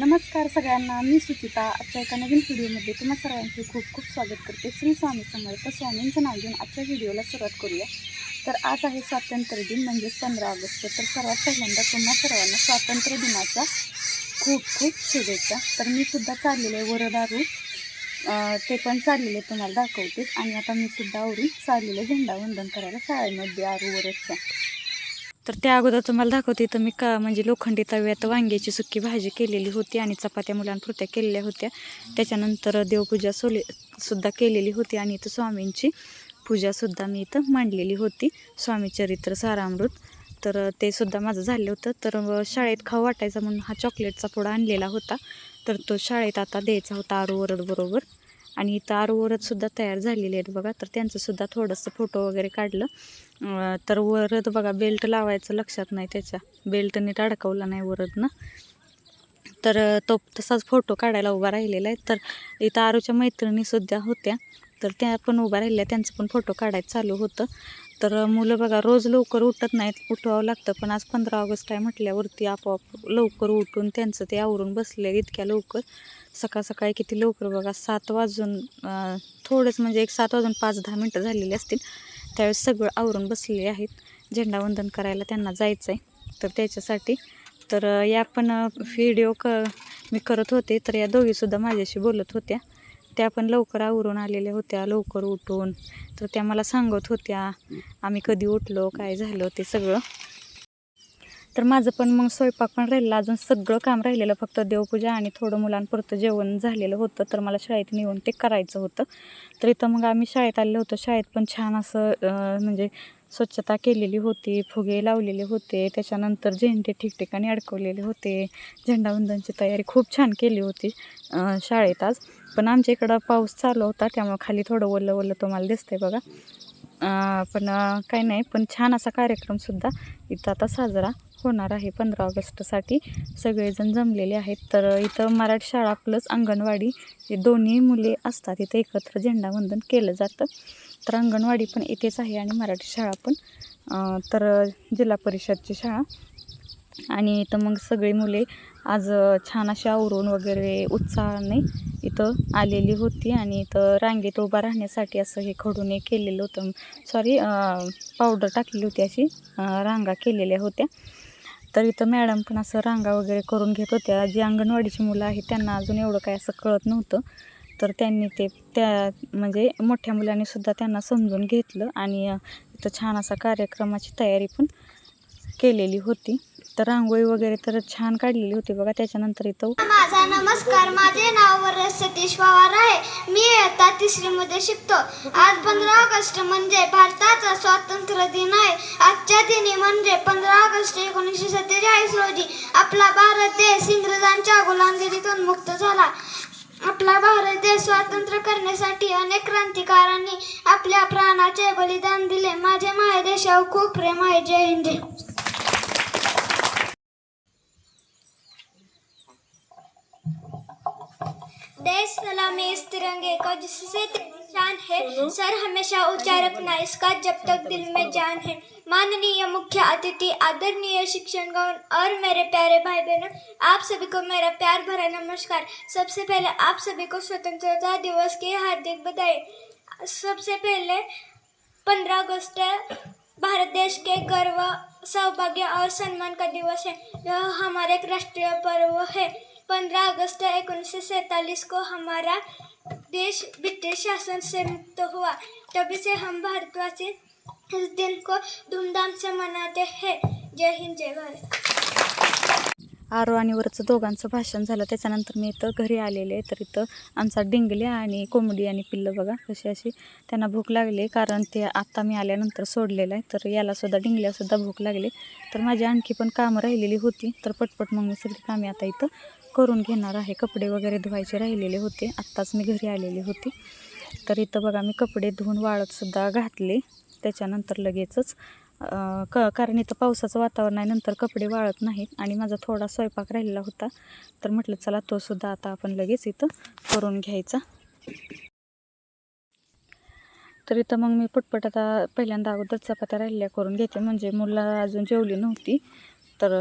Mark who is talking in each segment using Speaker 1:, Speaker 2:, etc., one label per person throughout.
Speaker 1: नमस्कार सगळ्यांना मी सुचिता. आजच्या एका नवीन व्हिडिओमध्ये तुम्हा सर्वांचे खूप खूप स्वागत करते. श्री स्वामी समर्थ स्वामींचं नाव घेऊन आजच्या व्हिडिओला सुरुवात करूया. तर आज आहे स्वातंत्र्य दिन म्हणजेच पंधरा ऑगस्ट. तर सर्वात पहिल्यांदा तुम्हा सर्वांना स्वातंत्र्य दिनाच्या खूप खूप शुभेच्छा. तर मी सुद्धा चाललेले आहे वरदारू. ते पण चाललेले तुम्हाला दाखवते आणि आता मी सुद्धा आवरून चाललेले झेंडावंदन करायला शाळेमध्ये आरू वरच्या तर त्या अगोदर तुम्हाला दाखवते तर मी का म्हणजे लोखंडी तव्यात वांग्याची सुकी भाजी केलेली होती आणि चपात्या मुलांपुरत्या केलेल्या होत्या. त्याच्यानंतर देवपूजा सोले सुद्धा केलेली होती आणि इथं स्वामींची पूजासुद्धा मी इथं मांडलेली होती. स्वामी चरित्र सारामृत. तर ते सुद्धा माझं झालं होतं. तर शाळेत खाऊ वाटायचा म्हणून हा चॉकलेटचा पुडा आणलेला होता. तर तो शाळेत आता द्यायचा होता आरू बरोबर आणि इथं आरू सुद्धा तयार झालेले आहेत बघा. तर त्यांचं सुद्धा थोडंसं फोटो वगैरे काढलं. तर वरद बघा बेल्ट लावायचं लक्षात नाही त्याच्या. बेल्ट नीट अडकवला नाही वरद तर तो तसाच फोटो काढायला उभा राहिलेला आहे. तर इथं आरूच्या मैत्रिणीसुद्धा होत्या. तर त्या पण उभा राहिल्या. त्यांचं पण फोटो काढायचं चालू होतं. तर मुलं बघा रोज लवकर उठत नाहीत उठवावं लागतं. पण आज पंधरा ऑगस्ट आहे म्हटल्यावरती आपोआप लवकर उठून त्यांचं ते आवरून बसले इतक्या लवकर. सकाळ सकाळी किती लवकर बघा सात वाजून थोडंच म्हणजे एक सात वाजून पाच दहा मिनटं झालेली असतील. त्यावेळेस सगळं आवरून बसलेले आहेत. झेंडावंदन करायला त्यांना जायचं आहे तर त्याच्यासाठी तर या पण व्हिडिओ क मी करत होते. तर या दोघीसुद्धा माझ्याशी बोलत होत्या. त्या पण लवकर आवरून आलेल्या होत्या लवकर उठून. तर त्या मला सांगत होत्या आम्ही कधी उठलो काय झालं? ते सगळं. तर माझं पण मग स्वयंपाक पण राहिलेला. अजून सगळं काम राहिलेलं फक्त देवपूजा आणि थोडं मुलांपुरतं जेवण झालेलं होतं. तर मला शाळेत नेऊन ते करायचं होतं. तर इथं मग आम्ही शाळेत आलेलो होतो. शाळेत पण छान असं म्हणजे स्वच्छता केलेली होती फुगे लावलेले होते त्याच्यानंतर झेंडे ठिकठिकाणी अडकवलेले होते झेंडावंदनची तयारी खूप छान केली होती शाळेत आज. पण आमच्या इकडं पाऊस चालू होता त्यामुळं खाली थोडं ओलं ओलं तुम्हाला दिसतंय बघा. पण काही नाही पण छान असा कार्यक्रमसुद्धा इथं आता साजरा होणार आहे पंधरा ऑगस्टसाठी. सगळेजण जमलेले आहेत. तर इथं मराठी शाळा प्लस अंगणवाडी हे दोन्ही मुले असतात. इथं एकत्र झेंडावंदन केलं जातं. तर अंगणवाडी पण इथेच आहे आणि मराठी शाळा पण. तर जिल्हा परिषदची शाळा. आणि इथं मग सगळी मुले आज छान अशी आवरून वगैरे उत्साहाने इथं आलेली होती आणि इथं रांगेत उभा राहण्यासाठी असं हे खडून हे केलेलं होतं. सॉरी पावडर टाकलेली होती अशी रांगा केलेल्या होत्या. तर इथं मॅडम पण असं रांगा वगैरे करून घेत होत्या. जी अंगणवाडीची मुलं आहेत त्यांना अजून एवढं काय असं कळत नव्हतं. तर त्यांनी ते त्या म्हणजे मोठ्या मुलांनी सुद्धा त्यांना समजून घेतलं आणि इथं छान असा कार्यक्रमाची तयारी पण केलेली होती. इथं रांगोळी वगैरे तर छान काढलेली होती बघा त्याच्यानंतर इथं
Speaker 2: माझा नमस्कार माझे नाव सतीश पवार आहे. मी इयत्ता तिसरीमध्ये शिकतो. आज पंधरा ऑगस्ट म्हणजे भारताचा स्वातंत्र्य दिन आहे. आजच्या दिनी म्हणजे पंधरा ऑगस्ट एकोणीसशे सत्तेचाळीस रोजी आपला भारत देश इंग्रजांच्या गुलामगिरीतून मुक्त झाला. आपला भारत देश स्वातंत्र्य करण्यासाठी अनेक क्रांतिकारांनी आपल्या प्राणाचे बलिदान दिले. माझे माय देशावर खूप प्रेम आहे. जय हिंद. देश सलामी इस तिरंगे को जिससे शान है। सर हमेशा ऊँचा रखना इसका जब तक दिल में जान है। माननीय मुख्य अतिथि आदरणीय शिक्षण गौन और मेरे प्यारे भाई बहनों आप सभी को मेरा प्यार भरा नमस्कार। सबसे पहले आप सभी को स्वतंत्रता दिवस की हार्दिक बधाई। सबसे पहले पंद्रह अगस्त भारत देश के गर्व सौभाग्य और सम्मान का दिवस है। यह हमारा एक राष्ट्रीय पर्व है। पंद्रह अगस्त उन्नीस सैंतालीस को हमारा देश ब्रिटिश शासन से मुक्त हुआ। तभी से हम भारतवासी इस दिन को धूमधाम से मनाते हैं। जय हिंद, जय भारत।
Speaker 1: आरो आणि वरचं दोघांचं भाषण झालं. त्याच्यानंतर मी इथं घरी आलेले तर इथं आमचा डिंगल्या आणि कोंबडी आणि पिल्लं बघा कशी अशी त्यांना भूक लागली. कारण ते आत्ता मी आल्यानंतर सोडलेलं आहे. तर यालासुद्धा डिंगल्यासुद्धा भूक लागली. तर माझी आणखी पण कामं राहिलेली होती. तर पटपट मग मी सगळी कामे आता इथं करून घेणार आहे. कपडे वगैरे धुवायचे राहिलेले होते. आत्ताच मी घरी आलेली होती. तर इथं बघा मी कपडे धुवून वाळतसुद्धा घातले. त्याच्यानंतर लगेचच क कारण इथं पावसाचं वातावरण आहे नंतर कपडे वाळत नाहीत आणि माझा थोडा स्वयंपाक राहिलेला होता. तर म्हटलं चला तो सुद्धा आता आपण लगेच इथं करून घ्यायचा. तर इथं मग मी पटपट आता पहिल्यांदा अगोदर चपात्या राहिल्या करून घेते. म्हणजे मुलं अजून जेवली नव्हती. तर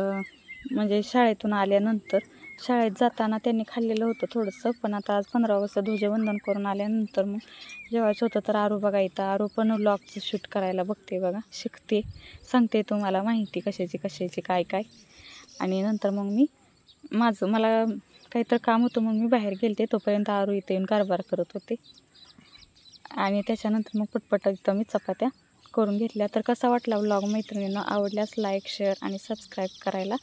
Speaker 1: म्हणजे शाळेतून आल्यानंतर शाळेत जाताना त्यांनी खाल्लेलं होतं थोडंसं पण आता आज पंधरा ऑगस्ट ध्वजवंदन करून आल्यानंतर मग जेवायचं होतं तर आरू बघा इथं. आरू पण ब्लॉगचं शूट करायला बघते बघा शिकते. सांगते तुम्हाला माहिती कशाची कशाची काय काय. आणि नंतर मग मी माझं मला काहीतरी काम होतं मग मी बाहेर गेलते. तोपर्यंत आरू इथे येऊन कारभार करत होते. आणि त्याच्यानंतर मग पटपट इथं मी चपात्या करून घेतल्या. तर कसा वाटला ब्लॉग मैत्रिणींना आवडल्यास लाईक शेअर आणि सबस्क्राईब करायला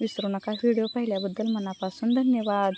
Speaker 1: विसरू नका. व्हिडिओ पाहिल्याबद्दल मनापासून धन्यवाद.